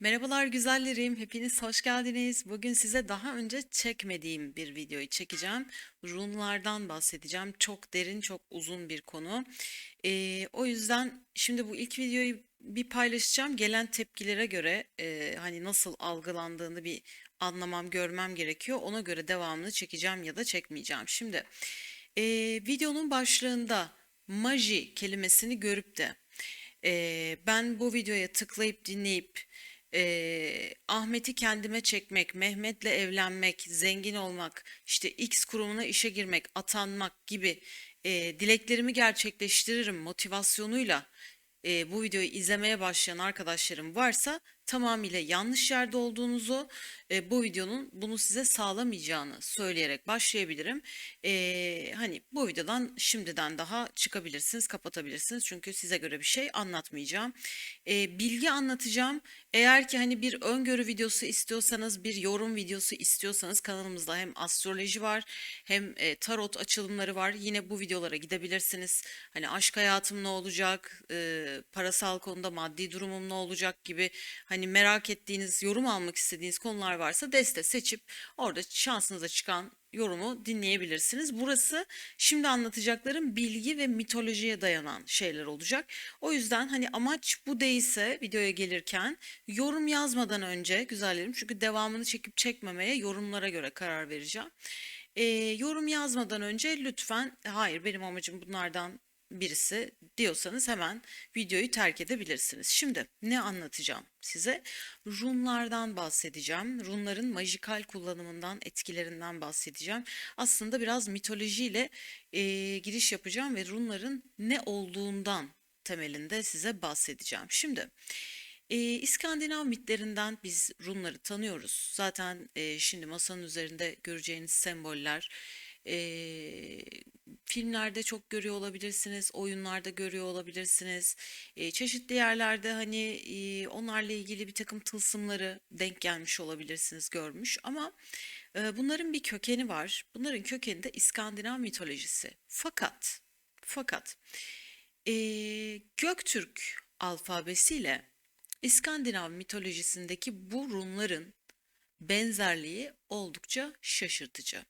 Merhabalar güzellerim, hepiniz hoş geldiniz. Bugün size daha önce çekmediğim bir videoyu çekeceğim. Runlardan bahsedeceğim. Çok derin, çok uzun bir konu. Ee, o yüzden şimdi bu ilk videoyu bir paylaşacağım. Gelen tepkilere göre e, hani nasıl algılandığını bir anlamam, görmem gerekiyor. Ona göre devamını çekeceğim ya da çekmeyeceğim. Şimdi e, videonun başlığında maji kelimesini görüp de e, ben bu videoya tıklayıp dinleyip Eee, Ahmet'i kendime çekmek, Mehmet'le evlenmek, zengin olmak, işte X kurumuna işe girmek, atanmak gibi eee, dileklerimi gerçekleştiririm motivasyonuyla eee, bu videoyu izlemeye başlayan arkadaşlarım varsa tamamıyla yanlış yerde olduğunuzu, eee, bu videonun bunu size sağlamayacağını söyleyerek başlayabilirim. Eee, hani bu videodan şimdiden daha çıkabilirsiniz, kapatabilirsiniz çünkü size göre bir şey anlatmayacağım. Eee, bilgi anlatacağım. Eğer ki hani bir öngörü videosu istiyorsanız, bir yorum videosu istiyorsanız kanalımızda hem astroloji var hem e, tarot açılımları var. Yine bu videolara gidebilirsiniz. Hani aşk hayatım ne olacak, e, parasal konuda maddi durumum ne olacak gibi hani merak ettiğiniz, yorum almak istediğiniz konular varsa deste seçip orada şansınıza çıkan yorumu dinleyebilirsiniz. Burası şimdi anlatacaklarım bilgi ve mitolojiye dayanan şeyler olacak. O yüzden hani amaç bu değilse videoya gelirken yorum yazmadan önce güzellerim çünkü devamını çekip çekmemeye yorumlara göre karar vereceğim. Ee, yorum yazmadan önce lütfen hayır benim amacım bunlardan birisi diyorsanız hemen videoyu terk edebilirsiniz. Şimdi ne anlatacağım size? Runlardan bahsedeceğim. Runların majikal kullanımından, etkilerinden bahsedeceğim. Aslında biraz mitolojiyle e, giriş yapacağım ve runların ne olduğundan temelinde size bahsedeceğim. Şimdi e, İskandinav mitlerinden biz runları tanıyoruz. Zaten e, şimdi masanın üzerinde göreceğiniz semboller e, filmlerde çok görüyor olabilirsiniz, oyunlarda görüyor olabilirsiniz. E, çeşitli yerlerde hani e, onlarla ilgili bir takım tılsımları denk gelmiş olabilirsiniz, görmüş. Ama e, bunların bir kökeni var. Bunların kökeni de İskandinav mitolojisi. Fakat, fakat e, Göktürk alfabesiyle İskandinav mitolojisindeki bu runların benzerliği oldukça şaşırtıcı.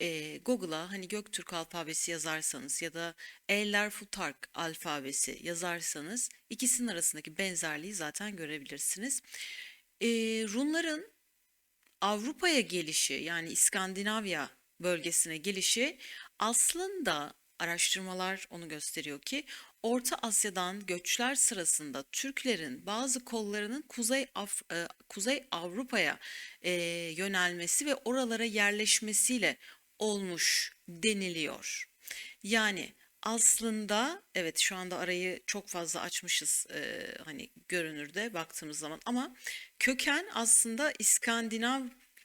Ee, Google'a hani Göktürk alfabesi yazarsanız ya da Eller Futark alfabesi yazarsanız ikisinin arasındaki benzerliği zaten görebilirsiniz. Ee, runların Avrupa'ya gelişi yani İskandinavya bölgesine gelişi aslında araştırmalar onu gösteriyor ki Orta Asya'dan göçler sırasında Türklerin bazı kollarının Kuzey Af e, Kuzey Avrupa'ya e, yönelmesi ve oralara yerleşmesiyle olmuş deniliyor. Yani aslında evet şu anda arayı çok fazla açmışız e, hani görünürde baktığımız zaman ama köken aslında İskandinav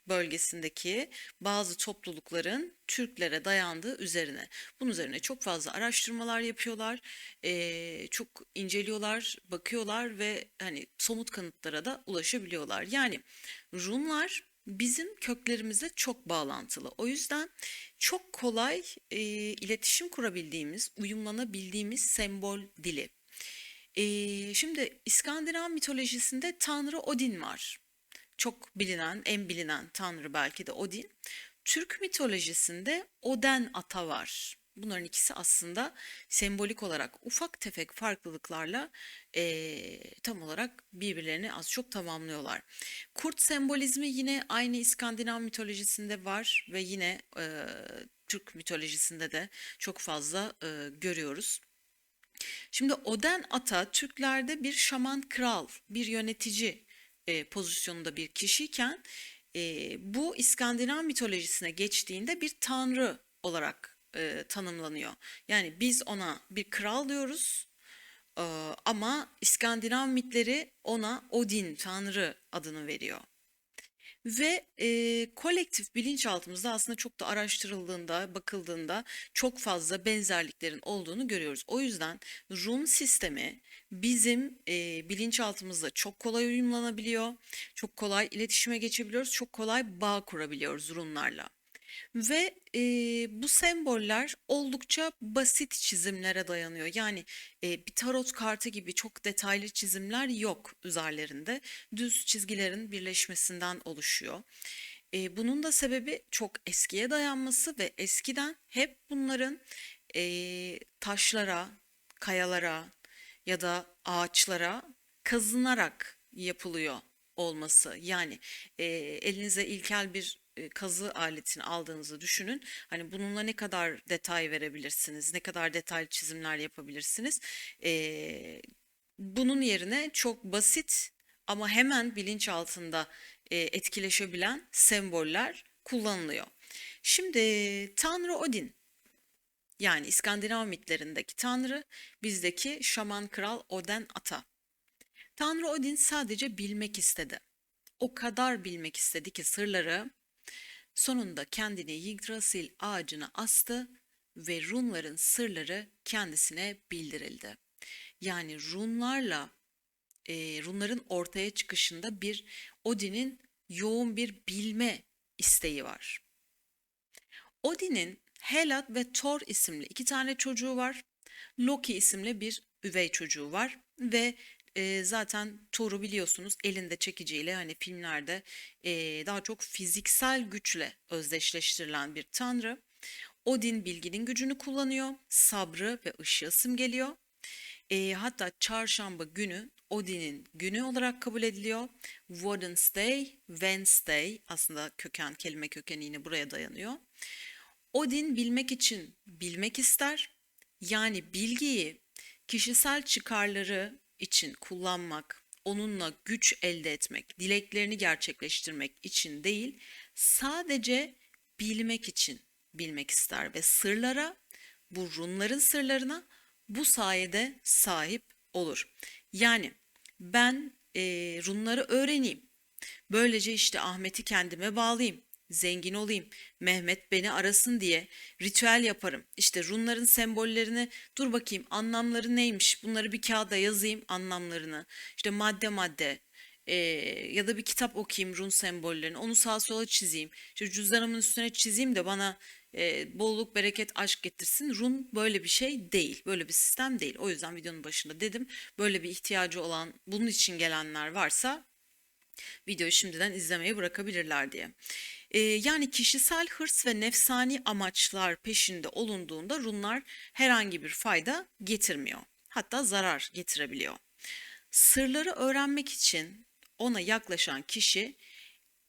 bölgesindeki bazı toplulukların Türklere dayandığı üzerine. Bunun üzerine çok fazla araştırmalar yapıyorlar, çok inceliyorlar, bakıyorlar ve hani somut kanıtlara da ulaşabiliyorlar. Yani Rumlar bizim köklerimizle çok bağlantılı. O yüzden çok kolay eee, iletişim kurabildiğimiz, uyumlanabildiğimiz sembol dili. Eee, şimdi İskandinav mitolojisinde Tanrı Odin var çok bilinen, en bilinen tanrı belki de Odin. Türk mitolojisinde Oden ata var. Bunların ikisi aslında sembolik olarak ufak tefek farklılıklarla eee, tam olarak birbirlerini az çok tamamlıyorlar. Kurt sembolizmi yine aynı İskandinav mitolojisinde var ve yine eee, Türk mitolojisinde de çok fazla eee, görüyoruz. Şimdi Oden ata Türklerde bir şaman kral, bir yönetici e, pozisyonunda bir kişiyken e, bu İskandinav mitolojisine geçtiğinde bir tanrı olarak e, tanımlanıyor. Yani biz ona bir kral diyoruz e, ama İskandinav mitleri ona Odin, tanrı adını veriyor. Ve e, kolektif bilinçaltımızda aslında çok da araştırıldığında, bakıldığında çok fazla benzerliklerin olduğunu görüyoruz. O yüzden run sistemi bizim e, bilinçaltımızla çok kolay uyumlanabiliyor, çok kolay iletişime geçebiliyoruz, çok kolay bağ kurabiliyoruz runlarla. Ve eee, bu semboller oldukça basit çizimlere dayanıyor. Yani eee, bir tarot kartı gibi çok detaylı çizimler yok üzerlerinde. Düz çizgilerin birleşmesinden oluşuyor. Eee, bunun da sebebi çok eskiye dayanması ve eskiden hep bunların eee, taşlara, kayalara ya da ağaçlara kazınarak yapılıyor olması. Yani e, elinize ilkel bir e, kazı aletini aldığınızı düşünün. Hani bununla ne kadar detay verebilirsiniz, ne kadar detaylı çizimler yapabilirsiniz. E, bunun yerine çok basit ama hemen bilinç altında e, etkileşebilen semboller kullanılıyor. Şimdi Tanrı Odin yani İskandinav mitlerindeki tanrı, bizdeki şaman kral Oden ata. Tanrı Odin sadece bilmek istedi. O kadar bilmek istedi ki sırları sonunda kendini Yggdrasil ağacına astı ve runların sırları kendisine bildirildi. Yani runlarla e, runların ortaya çıkışında bir Odin'in yoğun bir bilme isteği var. Odin'in Hela ve Thor isimli iki tane çocuğu var. Loki isimli bir üvey çocuğu var ve e, zaten Thor'u biliyorsunuz elinde çekiciyle hani filmlerde e, daha çok fiziksel güçle özdeşleştirilen bir tanrı. Odin bilginin gücünü kullanıyor, sabrı ve ışığı simgeliyor. E, hatta çarşamba günü Odin'in günü olarak kabul ediliyor. Wednesday, Wednesday aslında köken kelime kökeni yine buraya dayanıyor. Odin bilmek için bilmek ister. Yani bilgiyi kişisel çıkarları için kullanmak, onunla güç elde etmek, dileklerini gerçekleştirmek için değil, sadece bilmek için bilmek ister ve sırlara, bu runların sırlarına bu sayede sahip olur. Yani ben e, runları öğreneyim. Böylece işte Ahmet'i kendime bağlayayım zengin olayım, Mehmet beni arasın diye ritüel yaparım. İşte runların sembollerini dur bakayım anlamları neymiş bunları bir kağıda yazayım anlamlarını. İşte madde madde e, ya da bir kitap okuyayım run sembollerini onu sağa sola çizeyim. İşte cüzdanımın üstüne çizeyim de bana e, bolluk, bereket, aşk getirsin. Run böyle bir şey değil. Böyle bir sistem değil. O yüzden videonun başında dedim. Böyle bir ihtiyacı olan, bunun için gelenler varsa videoyu şimdiden izlemeyi bırakabilirler diye. Ee, yani kişisel hırs ve nefsani amaçlar peşinde olunduğunda runlar herhangi bir fayda getirmiyor. Hatta zarar getirebiliyor. Sırları öğrenmek için ona yaklaşan kişi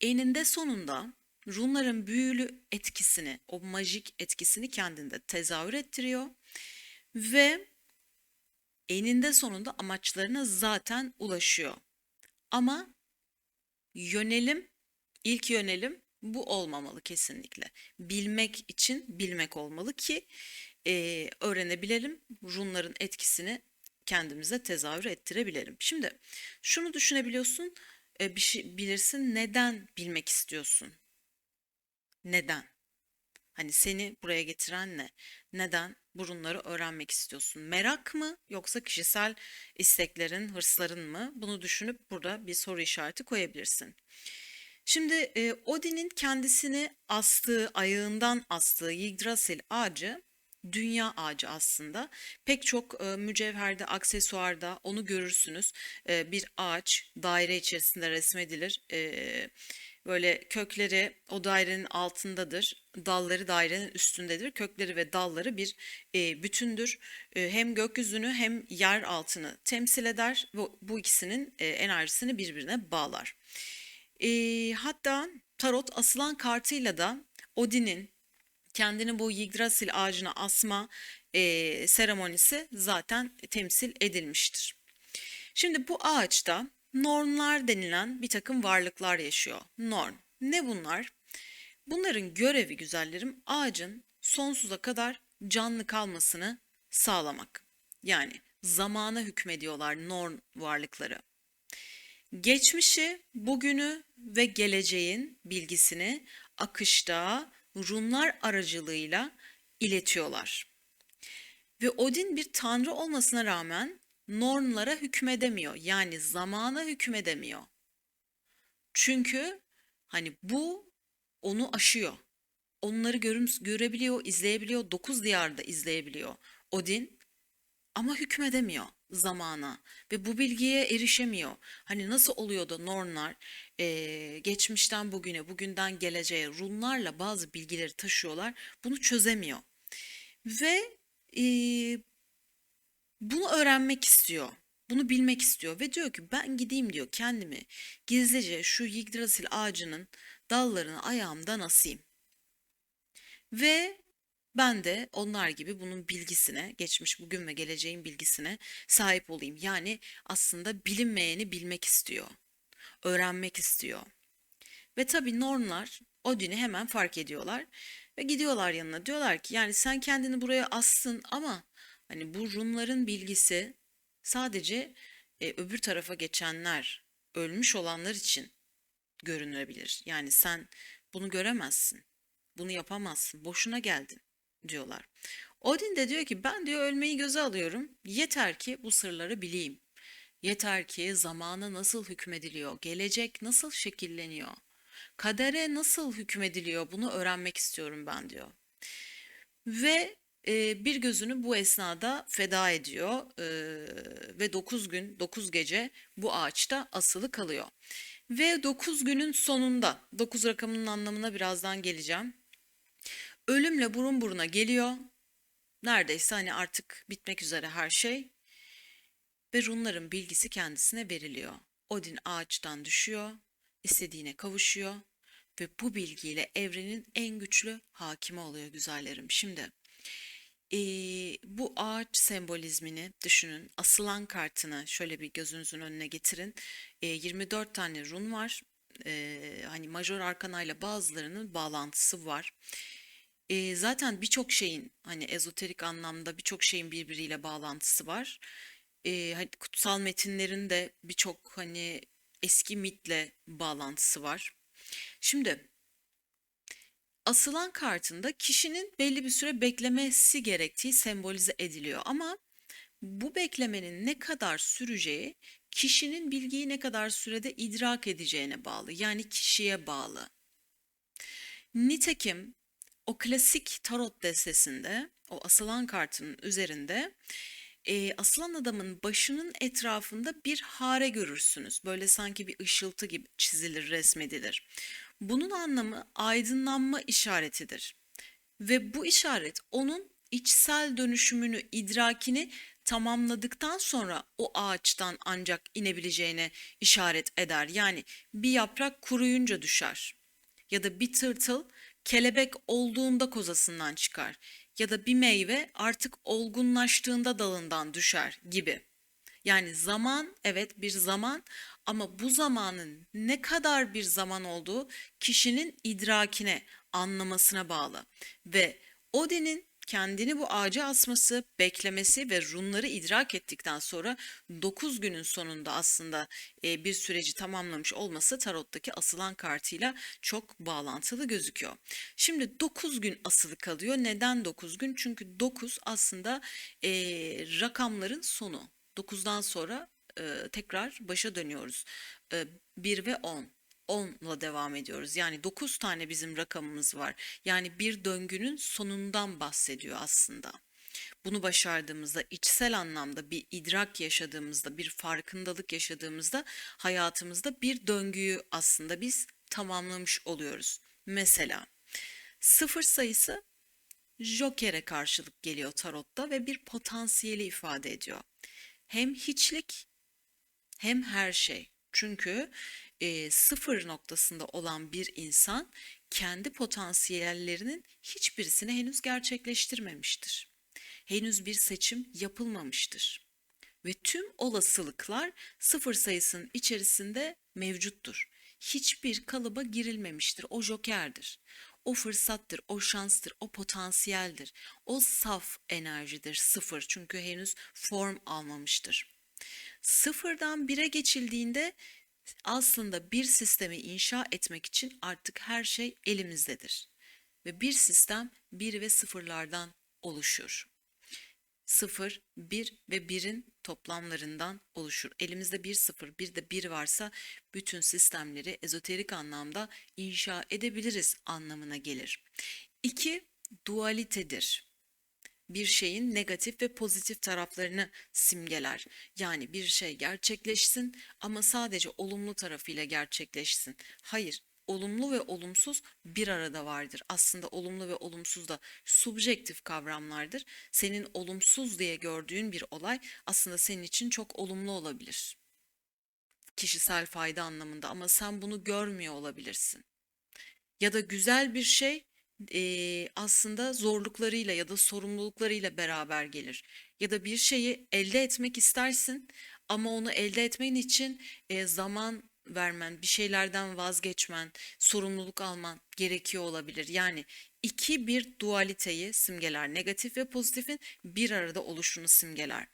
eninde sonunda runların büyülü etkisini, o majik etkisini kendinde tezahür ettiriyor ve eninde sonunda amaçlarına zaten ulaşıyor. Ama yönelim, ilk yönelim bu olmamalı kesinlikle. Bilmek için bilmek olmalı ki e, öğrenebilelim, runların etkisini kendimize tezahür ettirebilelim. Şimdi şunu düşünebiliyorsun, e, bir şey bilirsin neden bilmek istiyorsun? Neden? Hani seni buraya getiren ne? Neden burunları öğrenmek istiyorsun? Merak mı yoksa kişisel isteklerin, hırsların mı? Bunu düşünüp burada bir soru işareti koyabilirsin. Şimdi e, Odin'in kendisini astığı, ayağından astığı Yggdrasil ağacı dünya ağacı aslında. Pek çok e, mücevherde, aksesuarda onu görürsünüz. E, bir ağaç daire içerisinde resmedilir. E, Böyle kökleri o dairenin altındadır, dalları dairenin üstündedir. Kökleri ve dalları bir e, bütündür. E, hem gökyüzünü hem yer altını temsil eder ve bu ikisinin e, enerjisini birbirine bağlar. E, hatta tarot asılan kartıyla da Odin'in kendini bu Yggdrasil ağacına asma e, seremonisi zaten temsil edilmiştir. Şimdi bu ağaçta normlar denilen bir takım varlıklar yaşıyor. Norm. Ne bunlar? Bunların görevi güzellerim ağacın sonsuza kadar canlı kalmasını sağlamak. Yani zamana hükmediyorlar norm varlıkları. Geçmişi, bugünü ve geleceğin bilgisini akışta runlar aracılığıyla iletiyorlar. Ve Odin bir tanrı olmasına rağmen normlara hükmedemiyor. Yani zamana hükmedemiyor. Çünkü hani bu onu aşıyor. onları görüm, görebiliyor, izleyebiliyor, dokuz diyarda izleyebiliyor Odin ama hükmedemiyor zamana ve bu bilgiye erişemiyor. Hani nasıl oluyor da Nornlar eee, geçmişten bugüne, bugünden geleceğe runlarla bazı bilgileri taşıyorlar, bunu çözemiyor. Ve eee, bunu öğrenmek istiyor. Bunu bilmek istiyor ve diyor ki ben gideyim diyor kendimi gizlice şu Yggdrasil ağacının dallarını ayağımdan asayım. Ve ben de onlar gibi bunun bilgisine, geçmiş, bugün ve geleceğin bilgisine sahip olayım. Yani aslında bilinmeyeni bilmek istiyor, öğrenmek istiyor. Ve tabii Nornlar Odin'i hemen fark ediyorlar ve gidiyorlar yanına. Diyorlar ki yani sen kendini buraya assın ama hani bu Rumların bilgisi sadece e, öbür tarafa geçenler, ölmüş olanlar için görünebilir. Yani sen bunu göremezsin. Bunu yapamazsın. Boşuna geldin diyorlar. Odin de diyor ki ben diyor ölmeyi göze alıyorum. Yeter ki bu sırları bileyim. Yeter ki zamana nasıl hükmediliyor, gelecek nasıl şekilleniyor, kadere nasıl hükmediliyor bunu öğrenmek istiyorum ben diyor. Ve e, bir gözünü bu esnada feda ediyor e, ve 9 gün 9 gece bu ağaçta asılı kalıyor. Ve 9 günün sonunda 9 rakamının anlamına birazdan geleceğim. Ölümle burun buruna geliyor. Neredeyse hani artık bitmek üzere her şey ve runların bilgisi kendisine veriliyor. Odin ağaçtan düşüyor, istediğine kavuşuyor ve bu bilgiyle evrenin en güçlü hakimi oluyor güzellerim. Şimdi eee, bu ağaç sembolizmini düşünün. Asılan kartını şöyle bir gözünüzün önüne getirin. Eee, 24 tane run var. Eee, hani majör arkanayla bazılarının bağlantısı var. Eee, zaten birçok şeyin hani ezoterik anlamda birçok şeyin birbiriyle bağlantısı var. Eee, hani kutsal metinlerin de birçok hani eski mitle bağlantısı var. Şimdi asılan kartında kişinin belli bir süre beklemesi gerektiği sembolize ediliyor. Ama bu beklemenin ne kadar süreceği kişinin bilgiyi ne kadar sürede idrak edeceğine bağlı. Yani kişiye bağlı. Nitekim o klasik tarot destesinde o asılan kartının üzerinde e, asılan adamın başının etrafında bir hare görürsünüz. Böyle sanki bir ışıltı gibi çizilir, resmedilir. Bunun anlamı aydınlanma işaretidir. Ve bu işaret onun içsel dönüşümünü, idrakini tamamladıktan sonra o ağaçtan ancak inebileceğine işaret eder. Yani bir yaprak kuruyunca düşer ya da bir tırtıl kelebek olduğunda kozasından çıkar ya da bir meyve artık olgunlaştığında dalından düşer gibi. Yani zaman evet bir zaman ama bu zamanın ne kadar bir zaman olduğu kişinin idrakine, anlamasına bağlı. Ve Odin'in kendini bu ağaca asması, beklemesi ve runları idrak ettikten sonra 9 günün sonunda aslında e, bir süreci tamamlamış olması tarottaki asılan kartıyla çok bağlantılı gözüküyor. Şimdi 9 gün asılı kalıyor. Neden 9 gün? Çünkü 9 aslında e, rakamların sonu. 9'dan sonra e, tekrar başa dönüyoruz. E, 1 ve 10. 10'la devam ediyoruz. Yani 9 tane bizim rakamımız var. Yani bir döngünün sonundan bahsediyor aslında. Bunu başardığımızda, içsel anlamda bir idrak yaşadığımızda, bir farkındalık yaşadığımızda hayatımızda bir döngüyü aslında biz tamamlamış oluyoruz. Mesela sıfır sayısı Joker'e karşılık geliyor tarotta ve bir potansiyeli ifade ediyor. Hem hiçlik hem her şey. Çünkü e, sıfır noktasında olan bir insan kendi potansiyellerinin hiçbirisini henüz gerçekleştirmemiştir. Henüz bir seçim yapılmamıştır. Ve tüm olasılıklar sıfır sayısının içerisinde mevcuttur. Hiçbir kalıba girilmemiştir. O jokerdir. O fırsattır, o şanstır, o potansiyeldir. O saf enerjidir sıfır çünkü henüz form almamıştır. Sıfırdan bire geçildiğinde aslında bir sistemi inşa etmek için artık her şey elimizdedir. Ve bir sistem bir ve sıfırlardan oluşur. Sıfır, bir ve birin toplamlarından oluşur. Elimizde bir sıfır, bir de bir varsa bütün sistemleri ezoterik anlamda inşa edebiliriz anlamına gelir. İki, dualitedir. Bir şeyin negatif ve pozitif taraflarını simgeler. Yani bir şey gerçekleşsin ama sadece olumlu tarafıyla gerçekleşsin. Hayır, olumlu ve olumsuz bir arada vardır. Aslında olumlu ve olumsuz da subjektif kavramlardır. Senin olumsuz diye gördüğün bir olay aslında senin için çok olumlu olabilir. Kişisel fayda anlamında ama sen bunu görmüyor olabilirsin. Ya da güzel bir şey eee, aslında zorluklarıyla ya da sorumluluklarıyla beraber gelir. Ya da bir şeyi elde etmek istersin ama onu elde etmen için eee, zaman vermen, bir şeylerden vazgeçmen, sorumluluk alman gerekiyor olabilir. Yani iki bir dualiteyi simgeler. Negatif ve pozitifin bir arada oluşunu simgeler.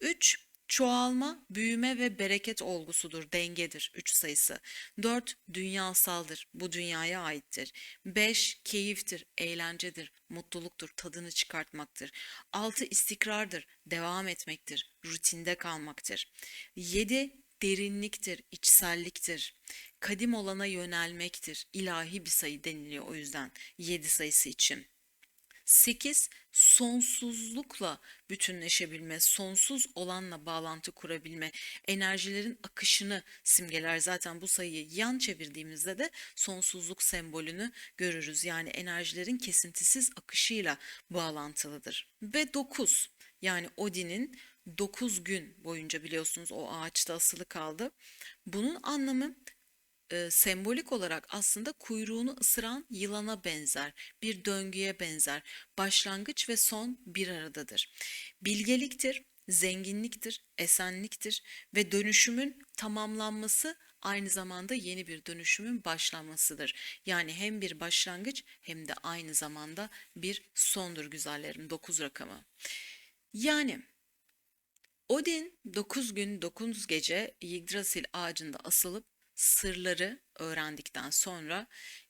Üç, çoğalma, büyüme ve bereket olgusudur, dengedir üç sayısı. Dört, dünyasaldır, bu dünyaya aittir. Beş, keyiftir, eğlencedir, mutluluktur, tadını çıkartmaktır. Altı, istikrardır, devam etmektir, rutinde kalmaktır. Yedi, derinliktir, içselliktir. Kadim olana yönelmektir. İlahi bir sayı deniliyor o yüzden 7 sayısı için. 8 sonsuzlukla bütünleşebilme, sonsuz olanla bağlantı kurabilme, enerjilerin akışını simgeler. Zaten bu sayıyı yan çevirdiğimizde de sonsuzluk sembolünü görürüz. Yani enerjilerin kesintisiz akışıyla bağlantılıdır. Ve 9 yani Odin'in 9 gün boyunca biliyorsunuz o ağaçta asılı kaldı. Bunun anlamı e, sembolik olarak aslında kuyruğunu ısıran yılana benzer, bir döngüye benzer. Başlangıç ve son bir aradadır. Bilgeliktir, zenginliktir, esenliktir ve dönüşümün tamamlanması aynı zamanda yeni bir dönüşümün başlanmasıdır. Yani hem bir başlangıç hem de aynı zamanda bir sondur güzellerim 9 rakamı. Yani Odin 9 gün 9 gece Yggdrasil ağacında asılıp sırları öğrendikten sonra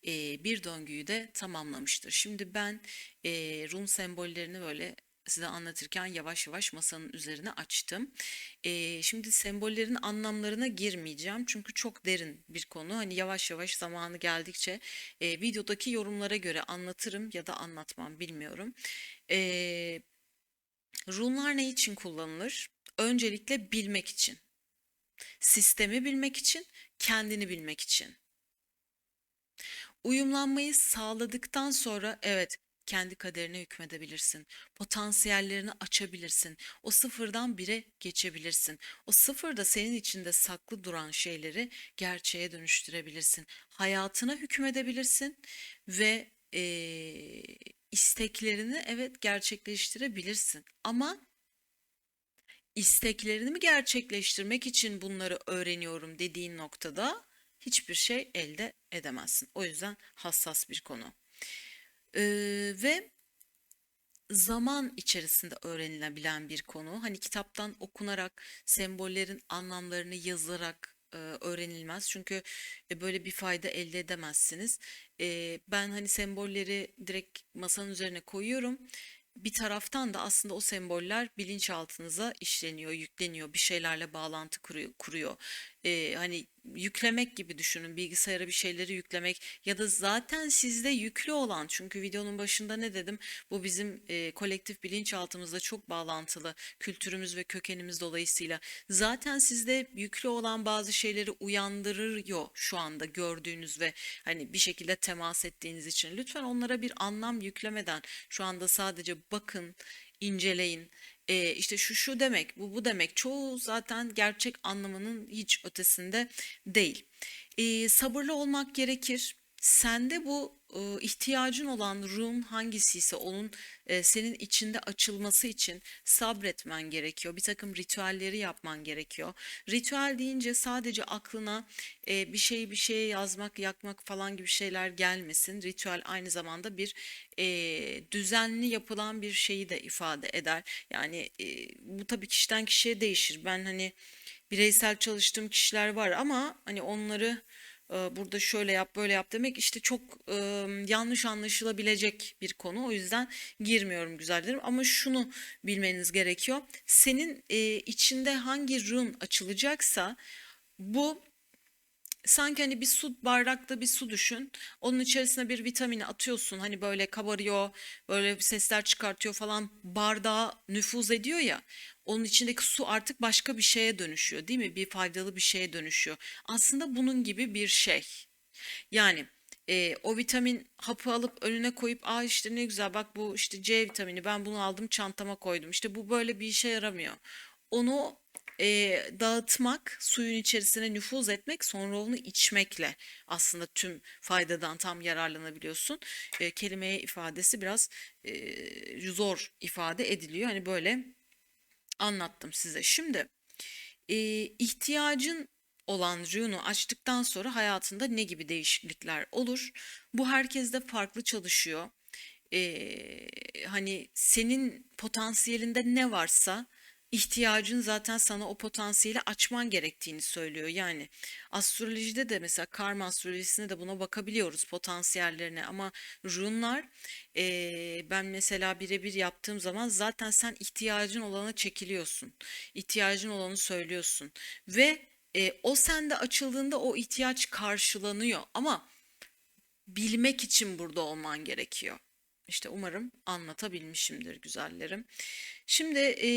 e, bir döngüyü de tamamlamıştır. Şimdi ben e, run sembollerini böyle size anlatırken yavaş yavaş masanın üzerine açtım. E, şimdi sembollerin anlamlarına girmeyeceğim çünkü çok derin bir konu. Hani yavaş yavaş zamanı geldikçe e, videodaki yorumlara göre anlatırım ya da anlatmam bilmiyorum. E, runlar ne için kullanılır? Öncelikle bilmek için. Sistemi bilmek için, kendini bilmek için. Uyumlanmayı sağladıktan sonra evet kendi kaderine hükmedebilirsin. Potansiyellerini açabilirsin. O sıfırdan bire geçebilirsin. O sıfırda senin içinde saklı duran şeyleri gerçeğe dönüştürebilirsin. Hayatına hükmedebilirsin ve eee, isteklerini evet gerçekleştirebilirsin. Ama isteklerini gerçekleştirmek için bunları öğreniyorum dediğin noktada hiçbir şey elde edemezsin. O yüzden hassas bir konu. Ee, ve zaman içerisinde öğrenilebilen bir konu. Hani kitaptan okunarak, sembollerin anlamlarını yazarak e, öğrenilmez. Çünkü e, böyle bir fayda elde edemezsiniz. E, ben hani sembolleri direkt masanın üzerine koyuyorum bir taraftan da aslında o semboller bilinçaltınıza işleniyor, yükleniyor, bir şeylerle bağlantı kuruyor. kuruyor. Ee, hani yüklemek gibi düşünün, bilgisayara bir şeyleri yüklemek ya da zaten sizde yüklü olan çünkü videonun başında ne dedim? Bu bizim e, kolektif bilinçaltımızla çok bağlantılı kültürümüz ve kökenimiz dolayısıyla zaten sizde yüklü olan bazı şeyleri uyandırıyor şu anda gördüğünüz ve hani bir şekilde temas ettiğiniz için lütfen onlara bir anlam yüklemeden şu anda sadece bakın, inceleyin. E, işte şu şu demek, bu bu demek. Çoğu zaten gerçek anlamının hiç ötesinde değil. E, sabırlı olmak gerekir. Sende bu ihtiyacın olan run hangisiyse onun e, senin içinde açılması için sabretmen gerekiyor. Bir takım ritüelleri yapman gerekiyor. Ritüel deyince sadece aklına e, bir şeyi bir şeye yazmak, yakmak falan gibi şeyler gelmesin. Ritüel aynı zamanda bir düzenli yapılan bir şeyi de ifade eder. Yani bu tabii kişiden kişiye değişir. Ben hani bireysel çalıştığım kişiler var ama hani onları burada şöyle yap böyle yap demek işte çok e, yanlış anlaşılabilecek bir konu. O yüzden girmiyorum güzellerim ama şunu bilmeniz gerekiyor. Senin e, içinde hangi run açılacaksa bu sanki hani bir su bardakta bir su düşün. Onun içerisine bir vitamini atıyorsun. Hani böyle kabarıyor, böyle sesler çıkartıyor falan. Bardağa nüfuz ediyor ya. Onun içindeki su artık başka bir şeye dönüşüyor, değil mi? Bir faydalı bir şeye dönüşüyor. Aslında bunun gibi bir şey. Yani e, o vitamin hapı alıp önüne koyup aa işte ne güzel bak bu işte C vitamini ben bunu aldım çantama koydum. İşte bu böyle bir işe yaramıyor. Onu e, dağıtmak, suyun içerisine nüfuz etmek, sonra onu içmekle aslında tüm faydadan tam yararlanabiliyorsun. E, kelimeye ifadesi biraz e, zor ifade ediliyor. Hani böyle anlattım size. Şimdi e, ihtiyacın olan rüyunu açtıktan sonra hayatında ne gibi değişiklikler olur? Bu herkeste farklı çalışıyor. E, hani senin potansiyelinde ne varsa ihtiyacın zaten sana o potansiyeli açman gerektiğini söylüyor. Yani astrolojide de mesela karma astrolojisinde de buna bakabiliyoruz potansiyellerine ama runlar eee, ben mesela birebir yaptığım zaman zaten sen ihtiyacın olana çekiliyorsun. İhtiyacın olanı söylüyorsun ve e, o sende açıldığında o ihtiyaç karşılanıyor ama bilmek için burada olman gerekiyor. İşte umarım anlatabilmişimdir güzellerim. Şimdi e,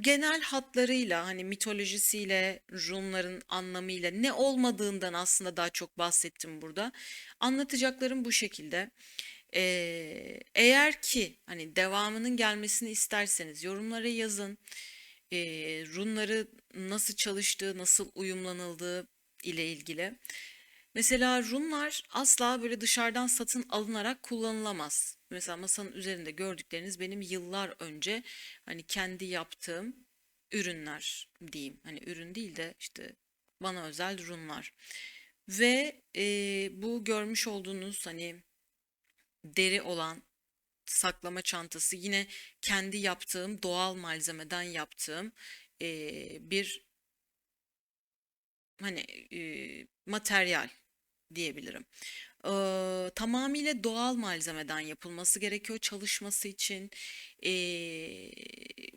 genel hatlarıyla hani mitolojisiyle, runların anlamıyla ne olmadığından aslında daha çok bahsettim burada. Anlatacaklarım bu şekilde. Ee, eğer ki hani devamının gelmesini isterseniz yorumlara yazın. Ee, runları nasıl çalıştığı, nasıl uyumlanıldığı ile ilgili. Mesela runlar asla böyle dışarıdan satın alınarak kullanılamaz. Mesela masanın üzerinde gördükleriniz benim yıllar önce hani kendi yaptığım ürünler diyeyim. Hani ürün değil de işte bana özel runlar. Ve e, bu görmüş olduğunuz hani deri olan saklama çantası yine kendi yaptığım doğal malzemeden yaptığım e, bir hani e, materyal diyebilirim. Eee, tamamıyla doğal malzemeden yapılması gerekiyor çalışması için. Eee,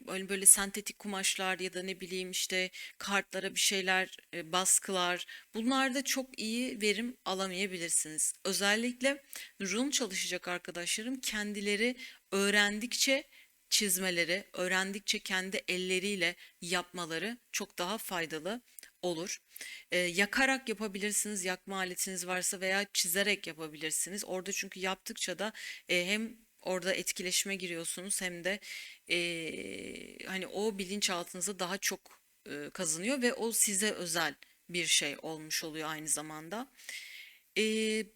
böyle böyle sentetik kumaşlar ya da ne bileyim işte kartlara bir şeyler, e, baskılar. Bunlarda çok iyi verim alamayabilirsiniz. Özellikle run çalışacak arkadaşlarım kendileri öğrendikçe çizmeleri, öğrendikçe kendi elleriyle yapmaları çok daha faydalı olur. Ee, yakarak yapabilirsiniz, yakma aletiniz varsa veya çizerek yapabilirsiniz. Orada çünkü yaptıkça da e, hem orada etkileşime giriyorsunuz hem de e, hani o bilinçaltınıza daha çok e, kazınıyor ve o size özel bir şey olmuş oluyor aynı zamanda. E,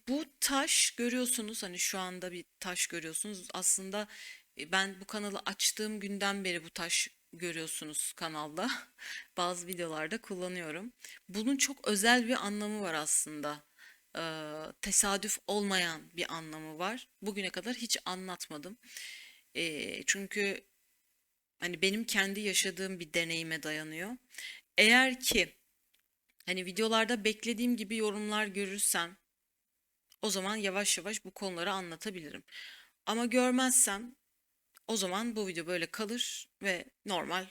bu taş görüyorsunuz hani şu anda bir taş görüyorsunuz. Aslında e, ben bu kanalı açtığım günden beri bu taş görüyorsunuz kanalda. Bazı videolarda kullanıyorum. Bunun çok özel bir anlamı var aslında. Ee, tesadüf olmayan bir anlamı var. Bugüne kadar hiç anlatmadım. Ee, çünkü hani benim kendi yaşadığım bir deneyime dayanıyor. Eğer ki hani videolarda beklediğim gibi yorumlar görürsem o zaman yavaş yavaş bu konuları anlatabilirim. Ama görmezsem o zaman bu video böyle kalır ve normal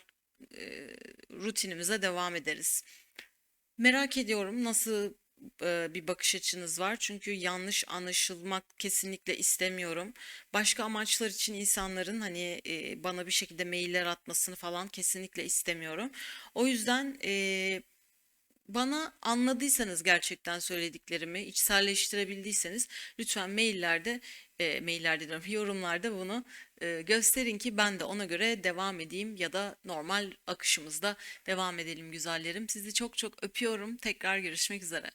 e, rutinimize devam ederiz. Merak ediyorum nasıl e, bir bakış açınız var. Çünkü yanlış anlaşılmak kesinlikle istemiyorum. Başka amaçlar için insanların hani e, bana bir şekilde mailler atmasını falan kesinlikle istemiyorum. O yüzden e, bana anladıysanız gerçekten söylediklerimi, içselleştirebildiyseniz lütfen maillerde, e, maillerde diyorum, yorumlarda bunu e, gösterin ki ben de ona göre devam edeyim ya da normal akışımızda devam edelim güzellerim. Sizi çok çok öpüyorum. Tekrar görüşmek üzere.